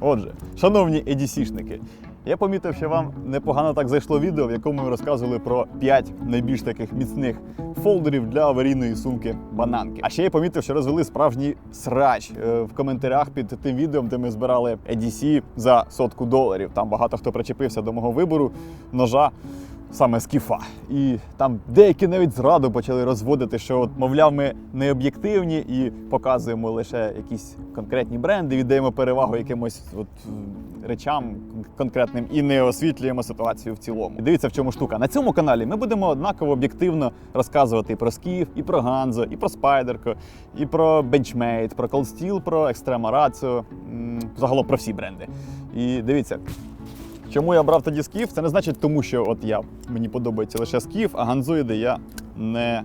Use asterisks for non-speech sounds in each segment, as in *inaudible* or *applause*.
Отже, шановні EDC-шники, я помітив, що вам непогано так зайшло відео, в якому ми розказували про 5 найбільш таких міцних фолдерів для аварійної сумки бананки. А ще я помітив, що розвели справжній срач е, в коментарях під тим відео, де ми збирали EDC за сотку доларів. Там багато хто причепився до мого вибору ножа. Саме з кіфа. І там деякі навіть зраду почали розводити, що, от, мовляв, ми не об'єктивні і показуємо лише якісь конкретні бренди, віддаємо перевагу якимось от, речам конкретним і не освітлюємо ситуацію в цілому. І дивіться, в чому штука. На цьому каналі ми будемо однаково об'єктивно розказувати і про скіф, і про Ганзо, і про Спайдерко, і про Benchmade, про Cold Steel, про Extrema Ratio, загалом про всі бренди. І дивіться, Чому я брав тоді скіф? Це не значить тому, що от я мені подобається лише скіф, а ганзоїди я не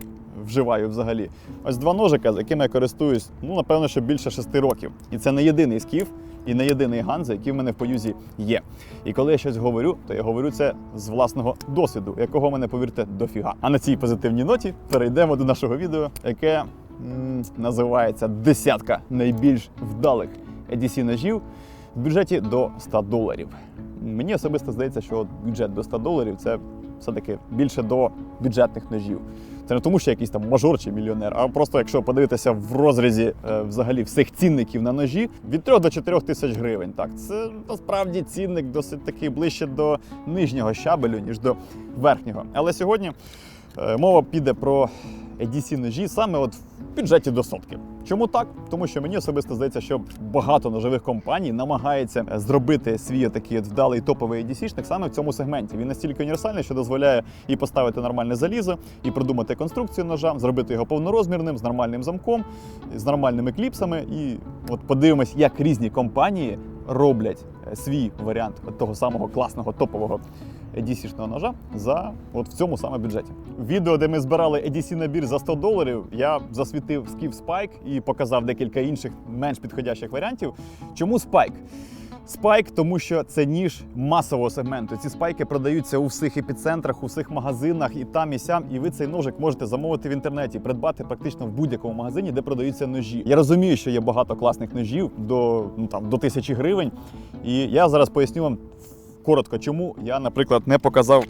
вживаю взагалі. Ось два ножика, з якими я користуюсь, ну напевно, що більше шести років. І це не єдиний скіф і не єдиний ганзо, який в мене в поюзі є. І коли я щось говорю, то я говорю це з власного досвіду, якого мене, повірте, дофіга. А на цій позитивній ноті перейдемо до нашого відео, яке м, називається Десятка найбільш вдалих EDC ножів в бюджеті до 100 доларів. Мені особисто здається, що бюджет до 100 доларів це все-таки більше до бюджетних ножів. Це не тому, що якийсь там мажор чи мільйонер, а просто якщо подивитися в розрізі е, взагалі всіх цінників на ножі від 3 до 4 тисяч гривень. Так, це насправді цінник досить такий ближче до нижнього щабелю, ніж до верхнього. Але сьогодні е, мова піде про EDC ножі саме от в бюджеті до сотки. Чому так? Тому що мені особисто здається, що багато ножових компаній намагається зробити свій такий от вдалий топовий EDC-шник саме в цьому сегменті. Він настільки універсальний, що дозволяє і поставити нормальне залізо, і продумати конструкцію ножа, зробити його повнорозмірним, з нормальним замком, з нормальними кліпсами. І от подивимось, як різні компанії роблять е, свій варіант того самого класного топового EDC-шного ножа за от в цьому саме бюджеті. Відео, де ми збирали EDC набір за 100 доларів, я засвітив Skiff Spike і показав декілька інших менш підходящих варіантів. Чому Spike? Спайк, тому що це ніж масового сегменту. Ці спайки продаються у всіх епіцентрах, у всіх магазинах і там, і сям. І ви цей ножик можете замовити в інтернеті, придбати практично в будь-якому магазині, де продаються ножі. Я розумію, що є багато класних ножів до ну там до тисячі гривень. І я зараз поясню вам коротко, чому я, наприклад, не показав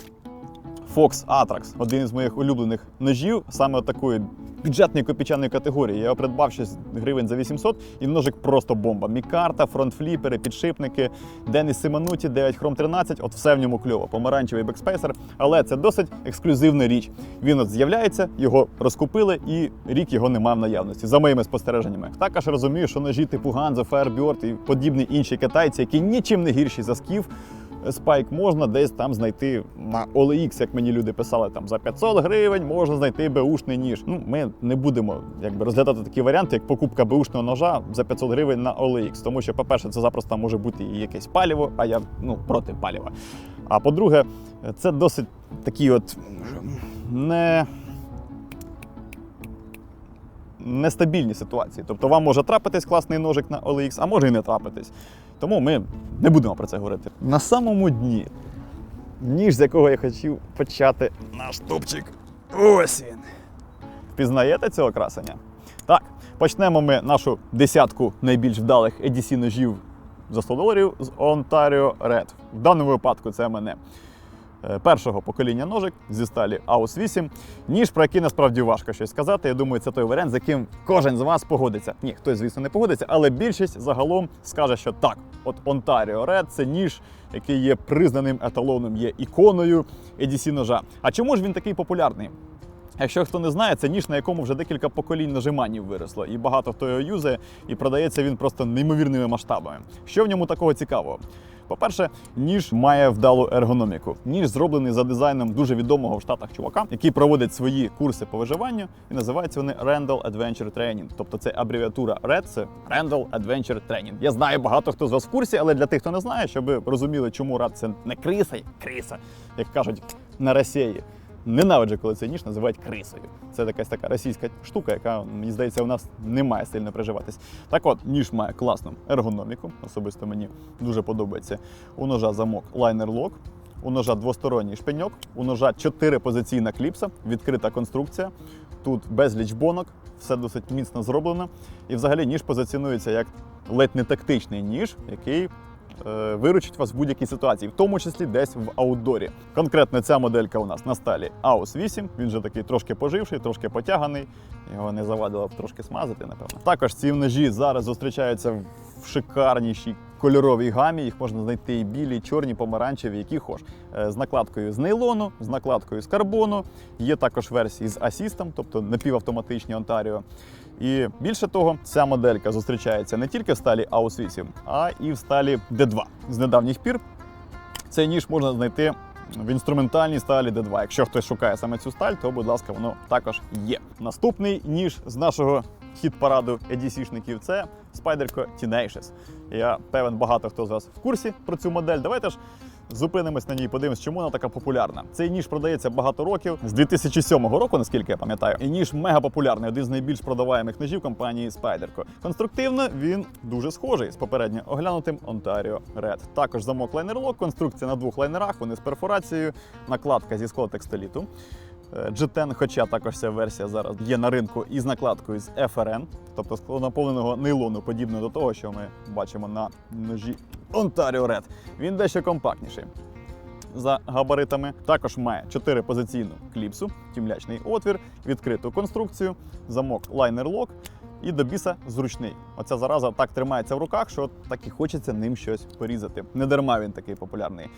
Fox Atrax, один із моїх улюблених ножів, саме такої бюджетної копійчаної категорії. Я його придбав щось гривень за 800, і ножик просто бомба. Мікарта, фронтфліпери, підшипники, Деніс Симануті, 9 Chrome 13, от все в ньому кльово. Помаранчевий бекспейсер, але це досить ексклюзивна річ. Він от з'являється, його розкупили, і рік його немає в наявності, за моїми спостереженнями. Також розумію, що ножі типу Ганзо, Firebird і подібні інші китайці, які нічим не гірші за скіф, спайк можна десь там знайти на OLX, як мені люди писали, там за 500 гривень можна знайти беушний ніж. Ну, ми не будемо якби розглядати такі варіанти, як покупка беушного ножа за 500 гривень на OLX. Тому що, по-перше, це запросто може бути і якесь паліво, а я ну проти паліва. А по-друге, це досить такі от не. Нестабільні ситуації. Тобто вам може трапитись класний ножик на OLX, а може і не трапитись. Тому ми не будемо про це говорити. На самому дні, ніж з якого я хотів почати наш топчик. Ось він. Впізнаєте цього красення? Так, почнемо ми нашу десятку найбільш вдалих EDC ножів за 100 доларів з Ontario Red. В даному випадку це мене першого покоління ножик зі сталі AUS 8. Ніж, про який насправді важко щось сказати. Я думаю, це той варіант, з яким кожен з вас погодиться. Ні, хтось, звісно, не погодиться, але більшість загалом скаже, що так, от Ontario Red це ніж, який є признаним еталоном, є іконою EDC ножа. А чому ж він такий популярний? Якщо хто не знає, це ніж, на якому вже декілька поколінь нажиманів виросло, і багато хто його юзає, і продається він просто неймовірними масштабами. Що в ньому такого цікавого? По-перше, ніж має вдалу ергономіку. Ніж зроблений за дизайном дуже відомого в Штатах чувака, який проводить свої курси по виживанню, і називаються вони Randall Adventure Training. Тобто це абревіатура RED, це Randall Adventure Training. Я знаю багато хто з вас в курсі, але для тих, хто не знає, щоб розуміли, чому рад це не криса, криса, як кажуть на Росії. Ненавиджу, коли цей ніж називають крисою. Це якась така російська штука, яка, мені здається, у нас не має сильно приживатись. Так от, ніж має класну ергономіку, особисто мені дуже подобається. У ножа замок лайнер-лок, у ножа двосторонній шпиньок, у ножа чотирипозиційна кліпса, відкрита конструкція. Тут безліч бонок, все досить міцно зроблено. І взагалі ніж позиціонується як ледь не тактичний ніж, який виручить вас в будь-якій ситуації, в тому числі десь в аутдорі. Конкретно ця моделька у нас на сталі AUS 8. Він вже такий трошки поживший, трошки потяганий. Його не завадило б трошки смазати, напевно. Також ці ножі зараз зустрічаються в шикарнішій кольоровій гамі. Їх можна знайти і білі, і чорні, помаранчеві, які хоч. Е, З накладкою з нейлону, з накладкою з карбону. Є також версії з асістом, тобто напівавтоматичні Ontario. І більше того, ця моделька зустрічається не тільки в сталі AUS 8, а і в сталі D2. З недавніх пір цей ніж можна знайти в інструментальній сталі D2. Якщо хтось шукає саме цю сталь, то, будь ласка, воно також є. Наступний ніж з нашого хіт-параду EDC-шників – це Spyderco Tenacious. Я певен, багато хто з вас в курсі про цю модель. Давайте ж зупинимось на ній, подивимось, чому вона така популярна. Цей ніж продається багато років з 2007 року, наскільки я пам'ятаю. І ніж мега популярний, один з найбільш продаваємих ножів компанії Spyderco. Конструктивно він дуже схожий з попередньо оглянутим Ontario Red. Також замок лайнерлок, конструкція на двох лайнерах, вони з перфорацією, накладка зі склотекстоліту. Е, G10, хоча також ця версія зараз є на ринку із накладкою з FRN, тобто склонаповненого нейлону, подібно до того, що ми бачимо на ножі Ontario Red. Він дещо компактніший. За габаритами також має 4 позиційну кліпсу, тімлячний отвір, відкриту конструкцію, замок лайнер-лок і до біса зручний. Оця зараза так тримається в руках, що так і хочеться ним щось порізати. Не дарма він такий популярний.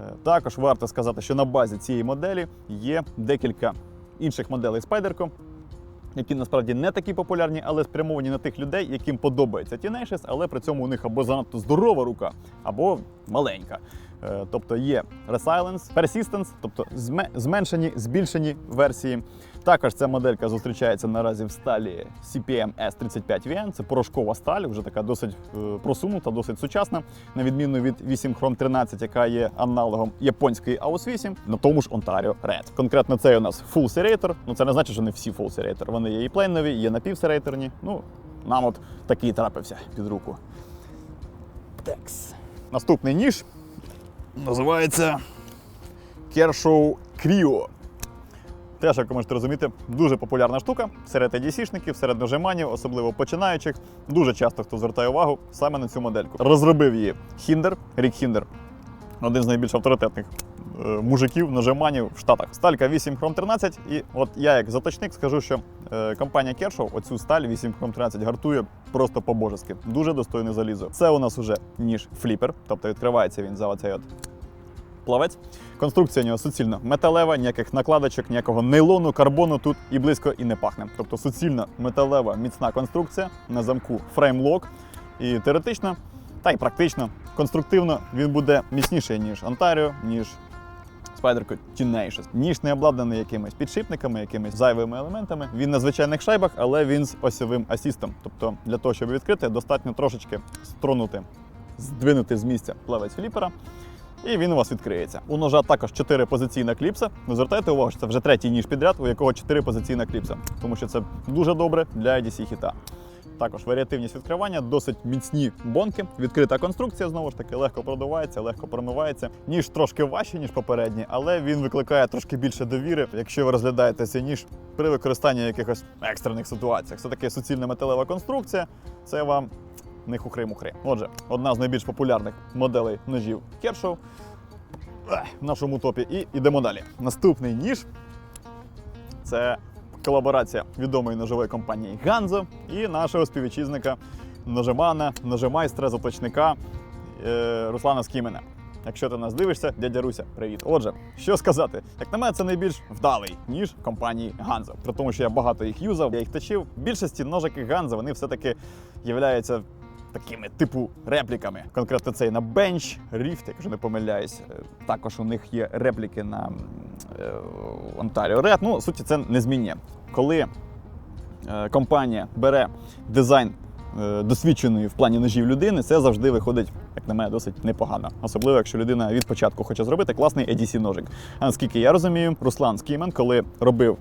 Е, Також варто сказати, що на базі цієї моделі є декілька інших моделей Spyderco, які насправді не такі популярні, але спрямовані на тих людей, яким подобається Tenacious, але при цьому у них або занадто здорова рука, або маленька. Е, Тобто є Resilience, Persistence, тобто зме- зменшені, збільшені версії. Також ця моделька зустрічається наразі в сталі CPM S35VN. Це порошкова сталь, вже така досить е, просунута, досить сучасна, на відміну від 8 Chrome 13, яка є аналогом японської AOS 8, на тому ж Ontario Red. Конкретно цей у нас Full Serrator. Ну це не значить, що не всі Full Serrator. Вони є і плейнові, є напівсерейторні. Ну, нам от такий трапився під руку. Текс. Наступний ніж називається Kershaw Creo. Теж, як ви можете розуміти, дуже популярна штука серед ADC-шників, серед нажиманів, особливо починаючих. Дуже часто хто звертає увагу саме на цю модельку. Розробив її Хіндер, Рік Хіндер, один з найбільш авторитетних мужиків, ножеманів в Штатах. Сталька 8 Chrome 13. І от я, як заточник, скажу, що е, компанія Kershaw оцю сталь 8 Chrome 13 гартує просто по-божески. Дуже достойне залізо. Це у нас уже ніж фліпер, тобто відкривається він за оцей от плавець. Конструкція у нього суцільно металева, ніяких накладочок, ніякого нейлону, карбону тут і близько і не пахне. Тобто суцільна металева міцна конструкція на замку фреймлок. І теоретично, та й практично, конструктивно він буде міцніший, ніж Ontario, ніж Spyderco Tenacious. Ніж не обладнаний якимись підшипниками, якимись зайвими елементами. Він на звичайних шайбах, але він з осьовим асістом. Тобто для того, щоб відкрити, достатньо трошечки стронути, здвинути з місця плавець фліпера. І він у вас відкриється. У ножа також 4 позиційна кліпса. Ну, звертайте увагу, що це вже третій ніж підряд, у якого 4 позиційна кліпса. Тому що це дуже добре для EDC хіта. Також варіативність відкривання, досить міцні бонки, відкрита конструкція, знову ж таки, легко продувається, легко промивається. Ніж трошки важче, ніж попередній, але він викликає трошки більше довіри, якщо ви розглядаєте цей ніж при використанні якихось екстрених ситуаціях. Це таке суцільна металева конструкція, це вам не хухри-мухри. Отже, одна з найбільш популярних моделей ножів Ех, в нашому топі. І йдемо далі. Наступний ніж це колаборація відомої ножової компанії Ганзо і нашого співвітчизника ножемана, ножемайстра, заточника е, Руслана Скімена. Якщо ти нас дивишся, дядя Руся, привіт. Отже, що сказати, як на мене, це найбільш вдалий ніж компанії Ганзо. При тому, що я багато їх юзав, я їх точив. Більшості ножики Ганзо вони все-таки являються такими типу репліками. Конкретно цей на Bench, Rift, якщо не помиляюсь. Е, Також у них є репліки на е, Ontario Red. Ну, суті, це не змінює. Коли е, компанія бере дизайн досвідченої в плані ножів людини, це завжди виходить, як на мене, досить непогано. Особливо, якщо людина від початку хоче зробити класний EDC ножик. А наскільки я розумію, Руслан Скімен, коли робив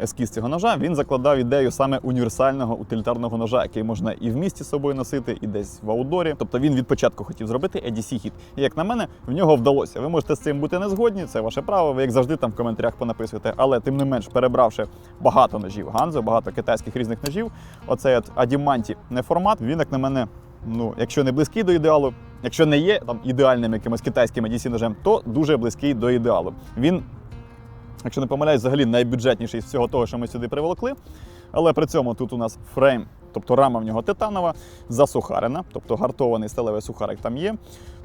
ескіз цього ножа, він закладав ідею саме універсального утилітарного ножа, який можна і в місті з собою носити, і десь в аудорі. Тобто він від початку хотів зробити EDC хіт. І як на мене, в нього вдалося. Ви можете з цим бути не згодні, це ваше право. Ви як завжди там в коментарях понаписуєте. Але тим не менш, перебравши багато ножів Ганзо, багато китайських різних ножів, оцей от Адіманті не формат. Він, як на мене, ну якщо не близький до ідеалу, якщо не є там ідеальним якимось китайським EDC ножем, то дуже близький до ідеалу. Він, якщо не помиляюсь, взагалі найбюджетніший з всього того, що ми сюди приволокли. Але при цьому тут у нас фрейм, тобто рама в нього титанова, засухарена, тобто гартований сталевий сухарик там є.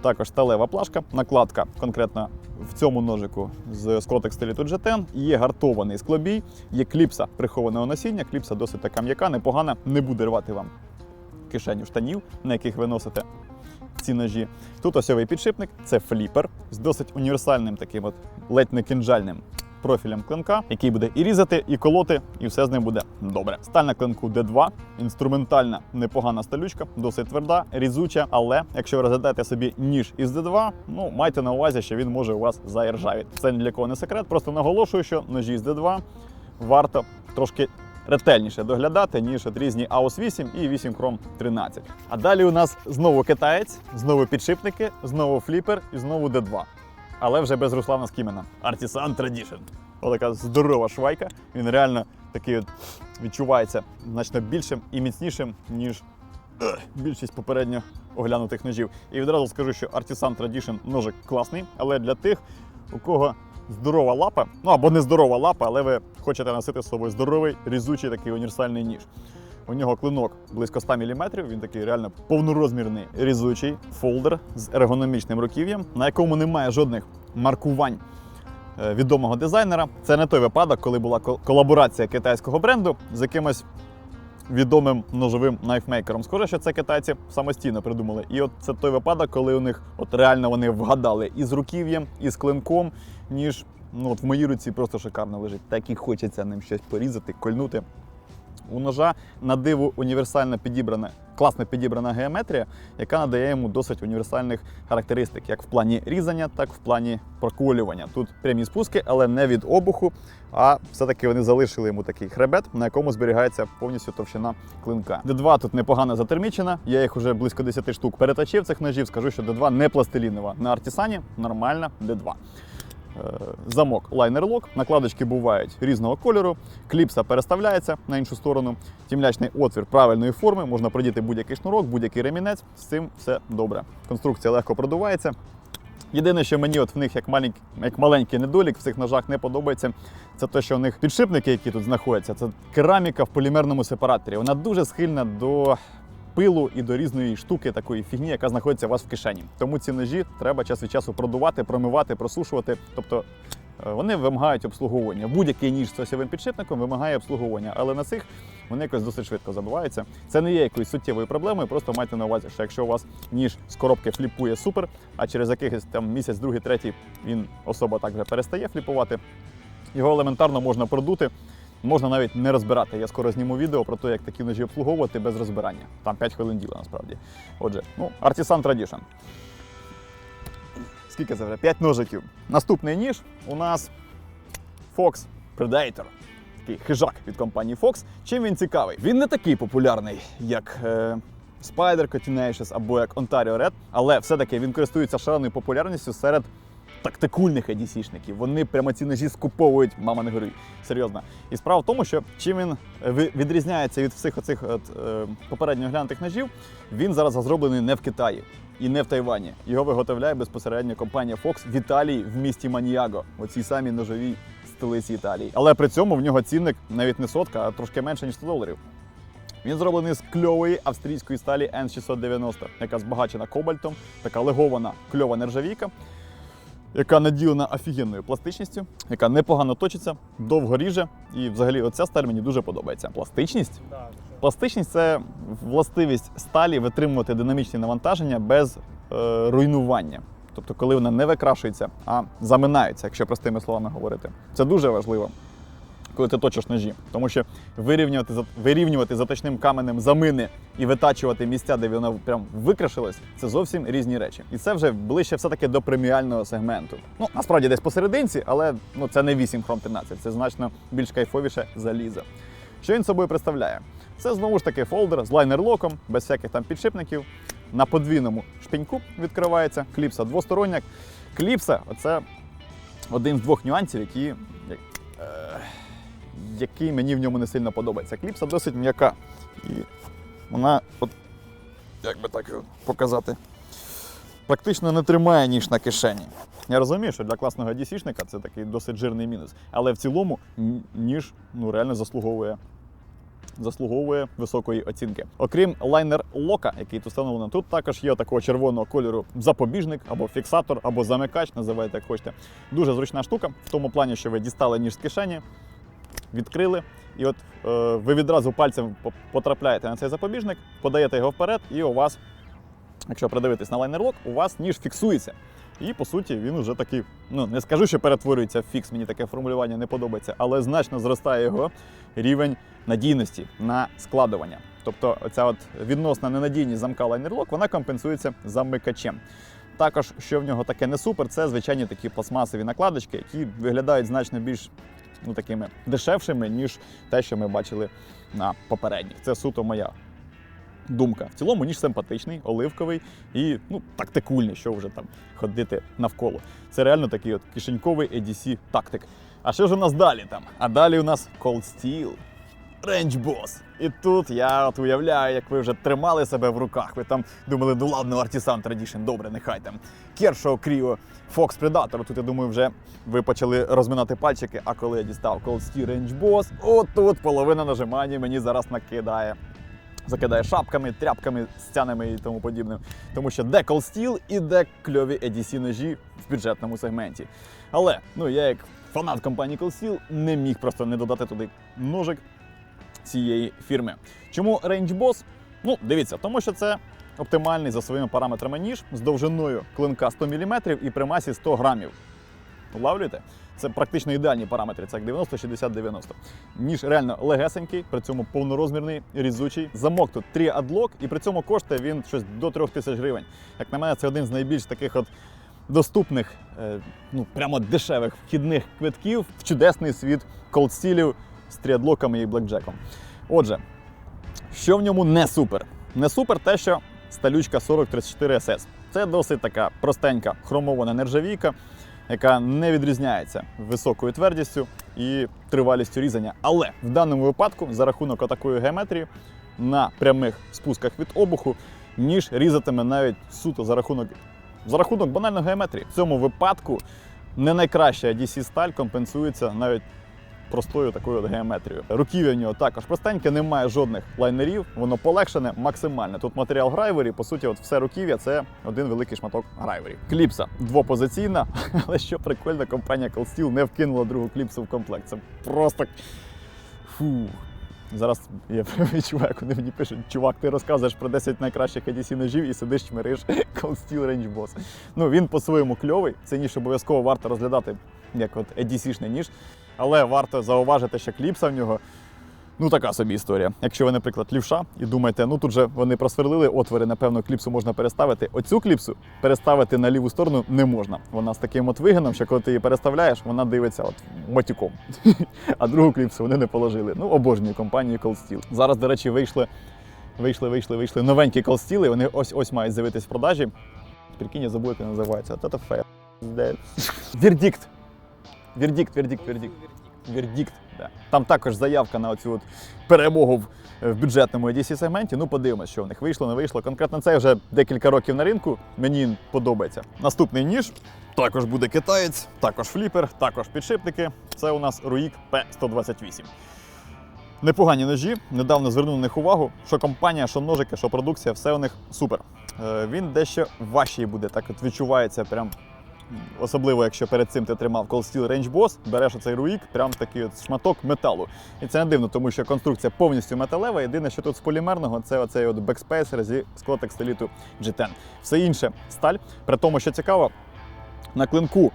Також сталева плашка, накладка конкретно в цьому ножику з Scotec Stelito G10. Є гартований склобій, є кліпса прихованого носіння. Кліпса досить така м'яка, непогана, не буде рвати вам кишеню штанів, на яких ви носите ці ножі. Тут осьовий підшипник, це фліпер з досить універсальним таким от ледь не кінжальним профілем клинка, який буде і різати, і колоти, і все з ним буде добре. Сталь на клинку D2, інструментальна непогана сталючка, досить тверда, різуча. Але якщо ви розглядаєте собі ніж із D2, ну майте на увазі, що він може у вас заіржавіти. Це ні для кого не секрет. Просто наголошую, що ножі з D2 варто трошки ретельніше доглядати, ніж от різні AOS 8 і 8 Chrome 13. А далі у нас знову китаєць, знову підшипники, знову фліпер і знову D2. Але вже без Руслана Скімена. Artisan Tradition. Отака здорова швайка. Він реально такий от відчувається значно більшим і міцнішим, ніж більшість попередньо оглянутих ножів. І відразу скажу, що Artisan Tradition ножик класний, але для тих, у кого здорова лапа, ну або не здорова лапа, але ви хочете носити з собою здоровий, різучий такий універсальний ніж. У нього клинок близько 100 мм, він такий реально повнорозмірний різучий фолдер з ергономічним руків'ям, на якому немає жодних маркувань е, відомого дизайнера. Це не той випадок, коли була колаборація китайського бренду з якимось відомим ножовим найфмейкером. Схоже, що це китайці самостійно придумали. І от це той випадок, коли у них от реально вони вгадали і з руків'ям, і з клинком, ніж ну от в моїй руці просто шикарно лежить. Так і хочеться ним щось порізати, кольнути. У ножа на диву універсально підібрана, класно підібрана геометрія, яка надає йому досить універсальних характеристик, як в плані різання, так і в плані проколювання. Тут прямі спуски, але не від обуху, а все-таки вони залишили йому такий хребет, на якому зберігається повністю товщина клинка. Д2 тут непогано затермічена. Я їх уже близько 10 штук переточив цих ножів. Скажу, що Д2 не пластилінова. На артісані нормальна Д2. Е, замок лайнер-лок. Накладочки бувають різного кольору, кліпса переставляється на іншу сторону, тімлячний отвір правильної форми, можна продіти будь-який шнурок, будь-який ремінець. З цим все добре. Конструкція легко продувається. Єдине, що мені от в них як маленький, як маленький недолік в цих ножах не подобається, це те, що в них підшипники, які тут знаходяться, це кераміка в полімерному сепараторі. Вона дуже схильна до пилу і до різної штуки, такої фігні, яка знаходиться у вас в кишені. Тому ці ножі треба час від часу продувати, промивати, просушувати. Тобто е, вони вимагають обслуговування. Будь-який ніж з осьовим підшипником вимагає обслуговування, але на цих вони якось досить швидко забиваються. Це не є якоюсь суттєвою проблемою, просто майте на увазі, що якщо у вас ніж з коробки фліпує супер, а через якихось там місяць, другий, третій він особа так вже перестає фліпувати. Його елементарно можна продути, можна навіть не розбирати. Я скоро зніму відео про те, як такі ножі обслуговувати без розбирання. Там 5 хвилин діла насправді. Отже, ну, Artisan Tradition. Скільки це вже? 5 ножиків. Наступний ніж у нас Fox Predator. Такий хижак від компанії Fox. Чим він цікавий? Він не такий популярний, як е, Spider Continuations або як Ontario Red, але все-таки він користується шаленою популярністю серед тактикульних EDC-шників. Вони прямо ці ножі скуповують, мама не горюй. Серйозно. І справа в тому, що чим він е, відрізняється від всіх оцих от, е, попередньо глянутих ножів, він зараз зроблений не в Китаї і не в Тайвані. Його виготовляє безпосередньо компанія Fox в Італії в місті Маніаго, оцій самій ножовій столиці Італії. Але при цьому в нього цінник навіть не сотка, а трошки менше ніж 100 доларів. Він зроблений з кльової австрійської сталі N690, яка збагачена кобальтом, така легована кльова нержавійка, яка наділена офігенною пластичністю, яка непогано точиться, довго ріже. І взагалі оця сталь мені дуже подобається. Пластичність? Пластичність це властивість сталі витримувати динамічні навантаження без е, руйнування. Тобто, коли вона не викрашується, а заминається, якщо простими словами говорити. Це дуже важливо, коли ти точиш ножі. Тому що вирівнювати, за- вирівнювати заточним каменем замини і витачувати місця, де воно прям викрашилось, це зовсім різні речі. І це вже ближче все-таки до преміального сегменту. Ну, насправді десь посерединці, але ну, це не 8 Chrome 13, це значно більш кайфовіше залізо. Що він собою представляє? Це знову ж таки фолдер з лайнер-локом, без всяких там підшипників. На подвійному шпіньку відкривається. Кліпса двостороння. Кліпса це один з двох нюансів, які, е, який мені в ньому не сильно подобається. Кліпса досить м'яка. І вона, от, як би так показати, практично не тримає ніж на кишені. Я розумію, що для класного DC-шника це такий досить жирний мінус. Але в цілому ніж ну, реально заслуговує заслуговує високої оцінки. Окрім лайнер лока, який тут встановлено, тут також є такого червоного кольору запобіжник або фіксатор, або замикач, називайте як хочете. Дуже зручна штука в тому плані, що ви дістали ніж з кишені, відкрили, і от е, ви відразу пальцем потрапляєте на цей запобіжник, подаєте його вперед, і у вас, якщо придивитись на лайнер лок, у вас ніж фіксується. І по суті він вже такий, ну не скажу, що перетворюється в фікс, мені таке формулювання не подобається, але значно зростає його рівень надійності на складування. Тобто, оця от відносна ненадійність замка лайнерлок, вона компенсується замикачем. Також, що в нього таке не супер, це звичайні такі пластмасові накладочки, які виглядають значно більш ну, такими дешевшими, ніж те, що ми бачили на попередніх. Це суто моя думка. В цілому ніж симпатичний, оливковий і ну, тактикульний, що вже там ходити навколо. Це реально такий от кишеньковий ADC тактик. А що ж у нас далі там? А далі у нас Cold Steel. Range Boss. І тут я от уявляю, як ви вже тримали себе в руках. Ви там думали, ну ладно, Artisan Tradition, добре, нехай там. Kershaw Creo, Fox Predator. Тут я думаю, вже ви почали розминати пальчики. А коли я дістав Cold Steel Range Boss, отут половина нажимання мені зараз накидає. Закидає шапками, тряпками, стянами і тому подібним. Тому що де Steel і де кльові EDC ножі в бюджетному сегменті. Але ну я як фанат компанії Steel не міг просто не додати туди ножик цієї фірми. Чому Range Boss? Ну, дивіться, тому що це оптимальний за своїми параметрами ніж з довжиною клинка 100 мм і при масі 100 грамів. Улавлюєте? Це практично ідеальні параметри, це як 90, 60, 90. Ніж реально легесенький, при цьому повнорозмірний, різучий. Замок тут 3 адлок, і при цьому коштує він щось до 3 тисяч гривень. Як на мене, це один з найбільш таких от доступних, е, ну прямо дешевих вхідних квитків в чудесний світ колдстілів з тріадлоками і блекджеком. Отже, що в ньому не супер? Не супер те, що сталючка 4034 SS. Це досить така простенька хромована нержавійка, яка не відрізняється високою твердістю і тривалістю різання. Але в даному випадку, за рахунок такої геометрії, на прямих спусках від обуху, ніж різатиме навіть суто за рахунок, за рахунок банальної геометрії. В цьому випадку не найкраща DC сталь компенсується навіть простою такою от геометрією. Руків'я в нього також простеньке, немає жодних лайнерів, воно полегшене максимально. Тут матеріал грайвері, по суті, от все руків'я це один великий шматок грайвері. Кліпса двопозиційна, *laughs* але що прикольно, компанія Cold Steel не вкинула другу кліпсу в комплект. Це просто. Фу. Зараз я *laughs* відчуваю, коли мені пишуть, чувак, ти розказуєш про 10 найкращих EDC ножів і сидиш чмириш *laughs* Cold Steel Range Boss. Ну він по-своєму кльовий. Це ніж обов'язково варто розглядати як от EDC-шний ніж. Але варто зауважити, що кліпса в нього ну така собі історія. Якщо ви, наприклад, лівша і думаєте, ну тут же вони просверлили отвори, напевно, кліпсу можна переставити. Оцю кліпсу переставити на ліву сторону не можна. Вона з таким от вигином, що коли ти її переставляєш, вона дивиться от матюком. *laughs* А другу кліпсу вони не положили. Ну, обожнюю компанію Cold Steel. Зараз, до речі, вийшли, вийшли, вийшли, вийшли новенькі Steel, вони ось ось мають з'явитись в продажі. Прикинь, я забув, як називається. Та фе. *laughs* Вердикт. Вердикт, вердикт, вердикт. Вердикт. Да. Там також заявка на оцю от перемогу в, в бюджетному edc сегменті. Ну, подивимось, що в них вийшло, не вийшло. Конкретно це вже декілька років на ринку. Мені подобається. Наступний ніж також буде китаєць, також фліпер, також підшипники. Це у нас Ruik P128. Непогані ножі. Недавно звернув на них увагу, що компанія, що ножики, що продукція, все у них супер. Е, Він дещо важчий буде, так от відчувається прям Особливо, якщо перед цим ти тримав Cold Steel Range Boss, береш оцей руїк, прям такий от шматок металу. І це не дивно, тому що конструкція повністю металева. Єдине, що тут з полімерного, це оцей от бекспейсер зі склотекстиліту G10. Все інше сталь. При тому, що цікаво, на клинку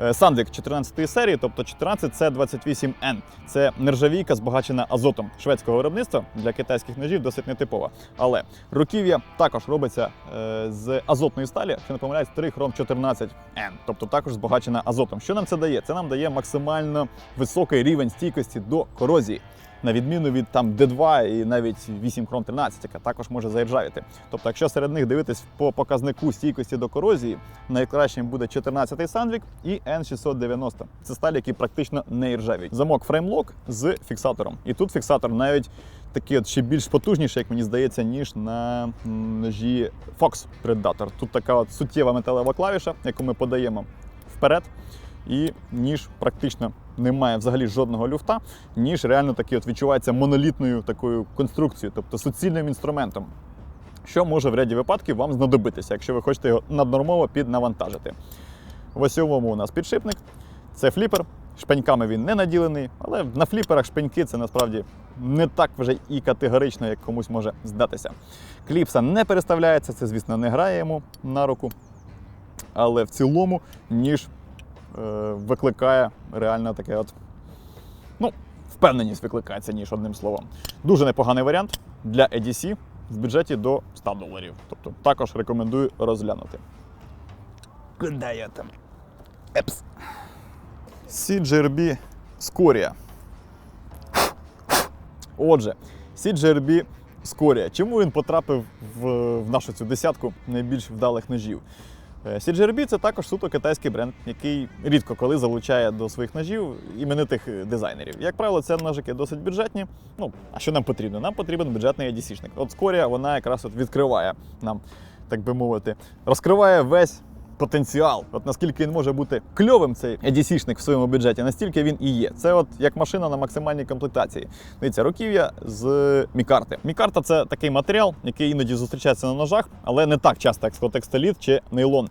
е, Сандвік 14 серії, тобто 14 це 28N. Це нержавійка, збагачена азотом шведського виробництва для китайських ножів, досить нетипова. Але руків'я також робиться е, з азотної сталі, якщо не помиляюсь, 3 хром 14N, тобто також збагачена азотом. Що нам це дає? Це нам дає максимально високий рівень стійкості до корозії. На відміну від там D2 і навіть 8 хром 13, яка також може заіржавіти. Тобто, якщо серед них дивитись по показнику стійкості до корозії, найкращим буде 14-й Sandvik і N690. Це сталь, які практично не іржавіють. Замок фреймлок з фіксатором. І тут фіксатор навіть такий от ще більш потужніший, як мені здається, ніж на ножі Fox Predator. Тут така от суттєва металева клавіша, яку ми подаємо вперед, і ніж практично не має взагалі жодного люфта, ніж реально такий от відчувається монолітною такою конструкцією, тобто суцільним інструментом. Що може в ряді випадків вам знадобитися, якщо ви хочете його наднормово піднавантажити. В осьовому у нас підшипник, це фліпер. Шпеньками він не наділений, але на фліперах шпеньки це насправді не так вже і категорично, як комусь може здатися. Кліпса не переставляється, це, звісно, не грає йому на руку. Але в цілому ніж викликає реально таке от. Ну, впевненість викликається, ніж одним словом. Дуже непоганий варіант для EDC в бюджеті до 100 доларів. Тобто також рекомендую розглянути. Куди я там? Епс. CGRB Scoria. Отже, CGRB Scoria. Чому він потрапив в, в нашу цю десятку найбільш вдалих ножів? Е, CGRB це також суто китайський бренд, який рідко коли залучає до своїх ножів іменитих е, дизайнерів. Як правило, це ножики досить бюджетні. Ну, а що нам потрібно? Нам потрібен бюджетний ADC-шник. От Скорія вона якраз от відкриває нам, так би мовити, розкриває весь потенціал. От наскільки він може бути кльовим, цей ADC-шник в своєму бюджеті, настільки він і є. Це от як машина на максимальній комплектації. Дивіться, руків'я з мікарти. Мікарта це такий матеріал, який іноді зустрічається на ножах, але не так часто, як склотекстоліт чи нейлон.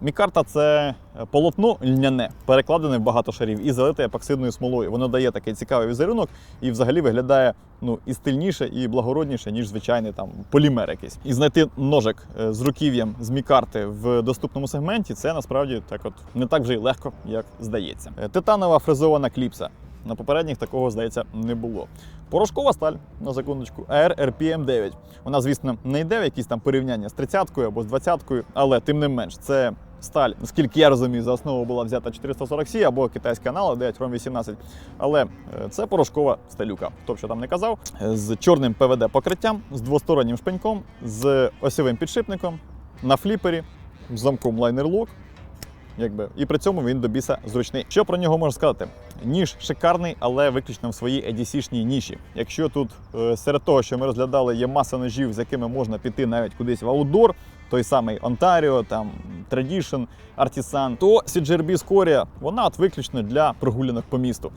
Мікарта це полотно льняне, перекладене в багато шарів і залите епоксидною смолою. Воно дає такий цікавий візерунок і взагалі виглядає ну і стильніше, і благородніше, ніж звичайний там полімер якийсь. І знайти ножик е, з руків'ям з мікарти в доступному сегменті це насправді так от не так вже й легко, як здається. Е, Титанова фрезована кліпса. На попередніх такого, здається, не було. Порошкова сталь, на секундочку, AR RPM 9. Вона, звісно, не йде в якісь там порівняння з 30-кою або з 20-кою, але тим не менш, це сталь, наскільки я розумію, за основу була взята 440 c або китайський аналог 9 Chrome 18. Але е, це порошкова сталюка. Хто що там не казав, Е, з чорним ПВД покриттям, з двостороннім шпеньком, з осьовим підшипником, на фліпері, замком лайнер лок. Якби. І при цьому він до біса зручний. Що про нього можна сказати? Ніж шикарний, але виключно в своїй EDC-шній ніші. Якщо тут е, серед того, що ми розглядали, є маса ножів, з якими можна піти навіть кудись в аутдор, той самий Ontario, там Tradition, Artisan, то CGRB Scoria, вона от виключно для прогулянок по місту.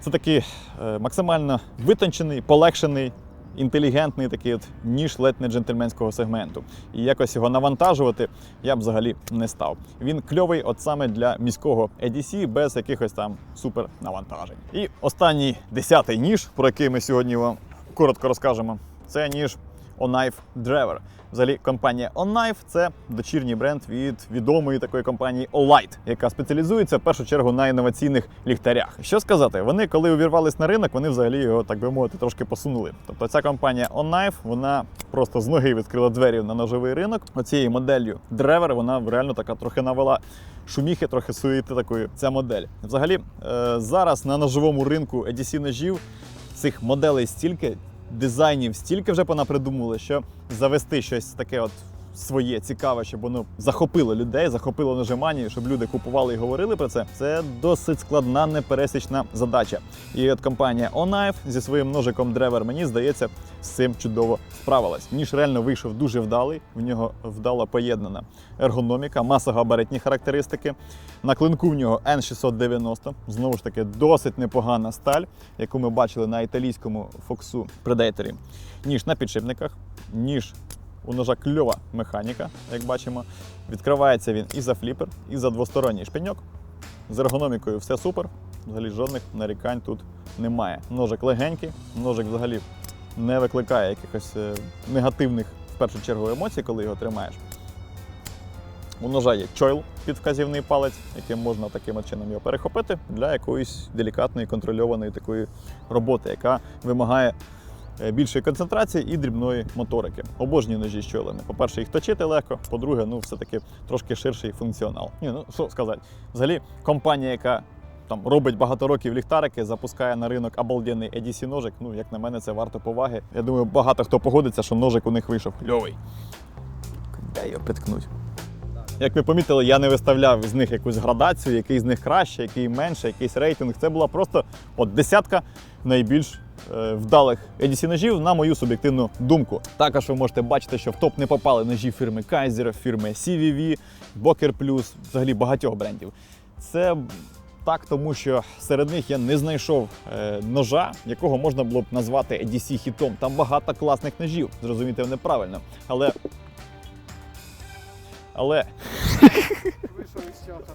Це такий е, максимально витончений, полегшений, інтелігентний такий от ніж ледь не джентльменського сегменту. І якось його навантажувати я б взагалі не став. Він кльовий, от саме для міського EDC, без якихось там супер навантажень. І останній десятий ніж, про який ми сьогодні вам коротко розкажемо, це ніж Onknife Driver. Взагалі, компанія Onknife – це дочірній бренд від відомої такої компанії Olight, яка спеціалізується в першу чергу на інноваційних ліхтарях. Що сказати, вони, коли увірвались на ринок, вони взагалі його, так би мовити, трошки посунули. Тобто ця компанія Onknife, вона просто з ноги відкрила двері на ножовий ринок. Оцією моделлю Driver, вона реально така трохи навела шуміхи, трохи суєти такої. Ця модель. Взагалі, е, зараз на ножовому ринку EDC ножів цих моделей стільки, дизайнів стільки вже понапридумували, що завести щось таке от своє цікаве, щоб воно захопило людей, захопило нажимання, щоб люди купували і говорили про це. Це досить складна, непересічна задача. І от компанія Onknife зі своїм ножиком Driver, мені здається, з цим чудово справилась. Ніж реально вийшов дуже вдалий. В нього вдало поєднана ергономіка, масогабаритні характеристики. На клинку в нього N690. Знову ж таки, досить непогана сталь, яку ми бачили на італійському Фоксу Predator. Ніж на підшипниках, ніж у ножа кльова механіка, як бачимо. Відкривається він і за фліпер, і за двосторонній шпиньок. З ергономікою все супер. Взагалі жодних нарікань тут немає. Ножик легенький, ножик взагалі не викликає якихось е, негативних в першу чергу емоцій, коли його тримаєш. У ножа є чойл під вказівний палець, яким можна таким чином його перехопити для якоїсь делікатної, контрольованої такої роботи, яка вимагає більшої концентрації і дрібної моторики. Обожнюю ножі чойлами. По-перше, їх точити легко, по-друге, ну все-таки трошки ширший функціонал. Ні, ну що сказати, взагалі компанія, яка там робить багато років ліхтарики, запускає на ринок обалденний EDC ножик. Ну, як на мене, це варто поваги. Я думаю, багато хто погодиться, що ножик у них вийшов кльовий. Де його приткнуть? Як ви помітили, я не виставляв з них якусь градацію, який з них краще, який менше, якийсь рейтинг. Це була просто от десятка найбільш е, вдалих EDC ножів, на мою суб'єктивну думку. Також ви можете бачити, що в топ не попали ножі фірми Kaiser, фірми CVV, Boker Plus, взагалі багатьох брендів. Це так, тому що серед них я не знайшов е, ножа, якого можна було б назвати EDC хітом. Там багато класних ножів, зрозумійте мене правильно. Але. Але Вийшов із чата.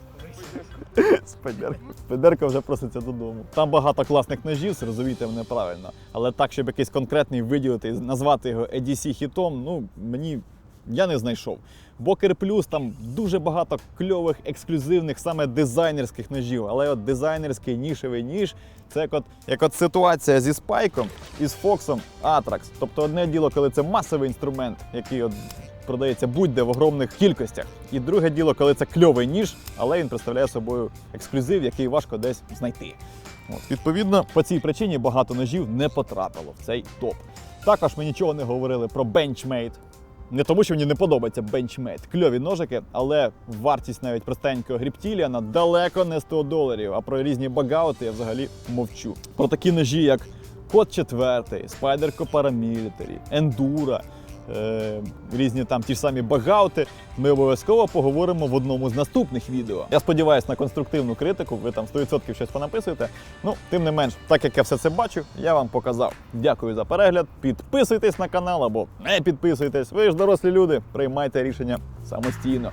Спайдерка. Спайдерка вже проситься додому. Там багато класних ножів, зрозумійте мене правильно. Але так, щоб якийсь конкретний виділити і назвати його EDC хітом, ну мені я не знайшов. Бокер Плюс там дуже багато кльових, ексклюзивних, саме дизайнерських ножів. Але от дизайнерський нішевий ніж це як от, як от ситуація зі спайком і з Фоксом Atrax. Тобто одне діло, коли це масовий інструмент, який от продається будь-де в огромних кількостях. І друге діло, коли це кльовий ніж, але він представляє собою ексклюзив, який важко десь знайти. От, відповідно, по цій причині багато ножів не потрапило в цей топ. Також ми нічого не говорили про Benchmade. Не тому, що мені не подобається Benchmade. Кльові ножики, але вартість навіть простенького гріптіліана далеко не 100 доларів. А про різні багаути я взагалі мовчу. Про такі ножі, як Код 4, Spider Paramilitary, Endura, різні там ті ж самі багаути. Ми обов'язково поговоримо в одному з наступних відео. Я сподіваюся на конструктивну критику. Ви там 100% щось понаписуєте. Ну, тим не менш, так як я все це бачу, я вам показав. Дякую за перегляд. Підписуйтесь на канал або не підписуйтесь. Ви ж дорослі люди, приймайте рішення самостійно.